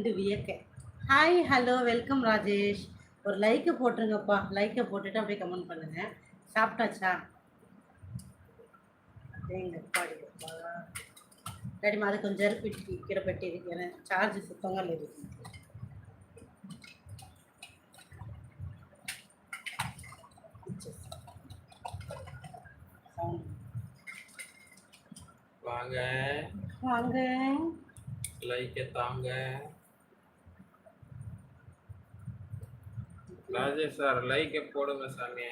என்று வியக்க. Hi hello welcome Rajesh. ஒரு லைக்கை போட்டுருங்கப்பா. லைக்கை போட்டுட்டு அப்படியே கமெண்ட் பண்ணுங்க. சாப்பிட்டாச்சா? எங்க பாடிப்பா டாடிமா அது கொஞ்சம் இருக்கு கீரை பெட்டி இருக்கிறேன் சார்ஜ் சுத்தமாக இருக்கு வாங்க. வாங்க. லைக்க தாங்க. ராஜேஷ் சார் லைக்க போடுங்க சாமி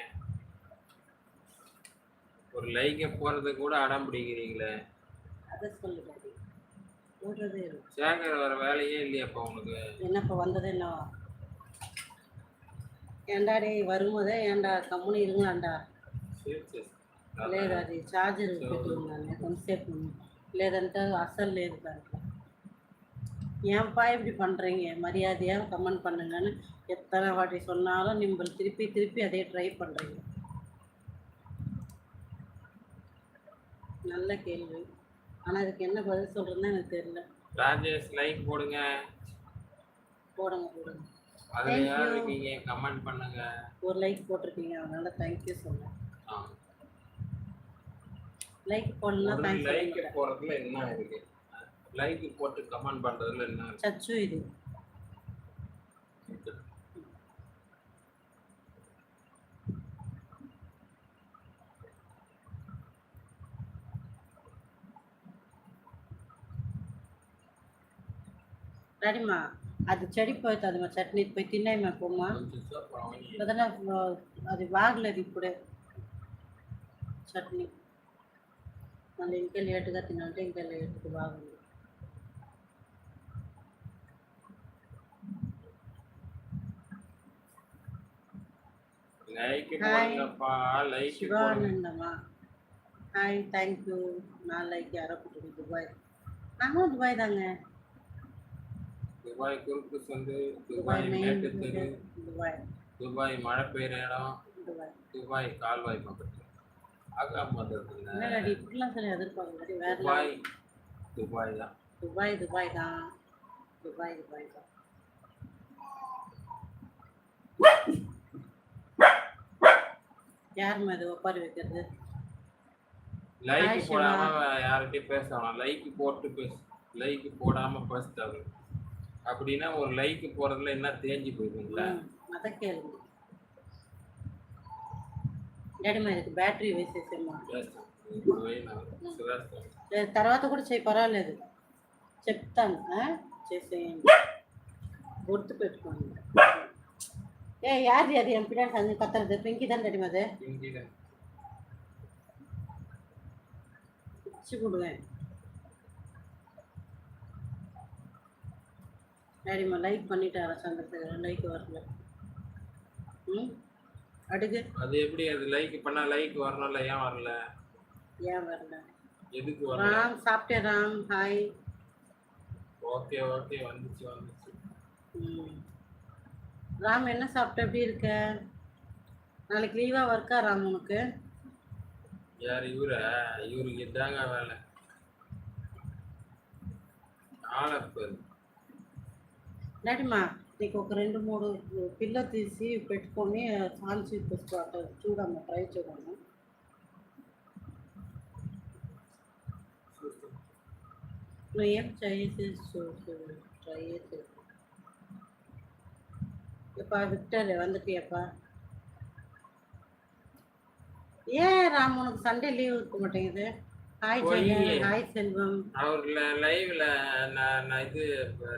ஒரு லைக்க போறது கூட அடம் பிடிக்கிறீங்களே அதை சொல்லு டாடி போடுறதே இருக்கு சேகர் வர வேலையே இல்லையாப்பா உனக்கு என்னப்பா வந்தது என்ன ஏன்டா டேய் வரும்போதே ஏன்டா கம்முனு இருங்களாண்டா சரி சரி లేదు అది ఛార్జర్ పెట్టుకున్నాను కొంతసేపు లేదంటే అస్సలు లేదు దాంట్లో ஏன்ப்பா இப்படி பண்ணுறீங்க மரியாதையாக கமெண்ட் பண்ணுங்கன்னு எத்தனை வாட்டி சொன்னாலும் நீங்கள் திருப்பி திருப்பி அதே ட்ரை பண்ணுறீங்க நல்ல கேள்வி. ஆனால் அதுக்கு என்ன பதில் சொல்கிறதுன்னு எனக்கு தெரியல. ராஜேஷ் லைக் போடுங்க. போடுங்க போடுங்க. அதுல. இருக்கீங்க கமெண்ட் பண்ணுங்க. ஒரு லைக் போட்டிருக்கீங்க அதனால தேங்க்யூ ஆ. லைக் பண்ணலாம் லைக் போறதுல என்ன இருக்கு லைக் போட்டு கமெண்ட் பண்றதுல என்ன இருக்கு சச்சு இது రెడీమా అది చెడిపోతుంది మా చట్నీ పోయి తిన్నాయి మా పొమ్మ కొంచెం సేపు అవన్నీ ఏదైనా అది బాగలేదు ఇప్పుడే చట్నీ మళ్ళీ ఇంకా లేటుగా తినంటే ఇంకా లేట్గా బాగుంది ஹாய் சிவானந்தமா ஹாய் தேங்க்யூ யாரோ கொடுக்குது துபாய். நாங்களும் துபாய் தாங்க துபாய் குறுக்கு சந்து துபாய் துபாய் துபாய். மழை பெய்கிற இடம் துபாய். கால்வாய் பக்கத்தில். ஆகாம் வந்தது இப்படிலாம் சொல்லி எதிர்பார்க்க துபாய் துபாய் தான். துபாய் துபாய் தான். துபாய் துபாய் தான். யாரும்மா இது ஒப்பாரி வைக்கிறது Hi, லைக் சிவா. போடாம யார்கிட்டயும் பேச வேணாம் லைக் போட்டு பேசு லைக் போடாம பேசிட்டாங்க அப்படின்னா ஒரு லைக் போறதுல என்ன தேஞ்சு போயிருக்குங்களா ம், అదే కేళు డాడీ இதுக்கு బ్యాటరీ వేసేసేమ్మా பேசுறேன் ఇప్పుడు వేయను. సురేష్ లేదు తర్వాత కూడా చేయి పర్వాలేదు చెప్తాను ఆ? చేసేయండి గుర్తు పెట్టుకోండి ஏ யார் அது? என் பின்னாடி சந்தி கத்துறது? பிங்கி தான் தெரியுமா அது? போடுவேன். சரிம்மா லைக் பண்ணிட்டாரா சந்திரத்துக்கு லைக் வரல. ம்? அடுக்கு? அது எப்படி? அது லைக் பண்ணா லைக் வரணும்ல? ஏன் வரல? ஏன் வரல? எதுக்கு வரல? ராம் சாப்பிட்டேன் ராம்? ஹாய் ஓகே ஓகே வந்துச்சு வந்துச்சு. ம். ராம் என்ன சாப்பிட்ட எப்படி இருக்க நாளைக்கு லீவாக ஒர்க்கா ராம் உனக்கு யார் இவர இவருக்கு இதாங்க வேலை ఆలప్పదు డాడీమా నీకు ఒక రెండు మూడు పిల్ల తీసి పెట్టుకొని సాల్ చూపిస్తూ చూడమ్మా ట్రై చూడమ్మా నువ్వు ఏం చేసి చూసు ట్రై చేసి எப்பா விக்டர் வந்துட்டியாப்பா? ஏன் ராம் உனக்கு சண்டே லீவ் இருக்க மாட்டேங்குது? ஹாய். ஜெயன் ஹாய் செல்வம். அவர் லைவ்ல நான் நான் இது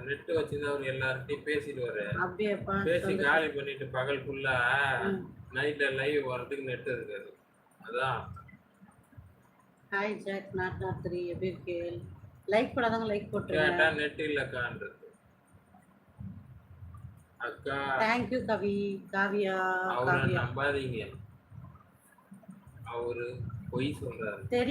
நெட் வச்சிருந்து அவர் எல்லார்கிட்டயும் பேசிடுவாரு. அப்படியேப்பா பேசி. காலி பண்ணிட்டு பகல் ஃபுல்லா. நைட்ல லைவ் வர்றதுக்கு நெட் இருக்காது. அதான். Hi Jack not not three எப்படி இருக்கு லைக் போடாதவங்க லைக் போட்டுருங்க. நெட் இல்லக்கான்றது அக்கா. தேங்க்யூ கவி காவியா அவரை காவியா. நம்பாதீங்க. அவரு பொய் சொல்றாரு. தெரியும்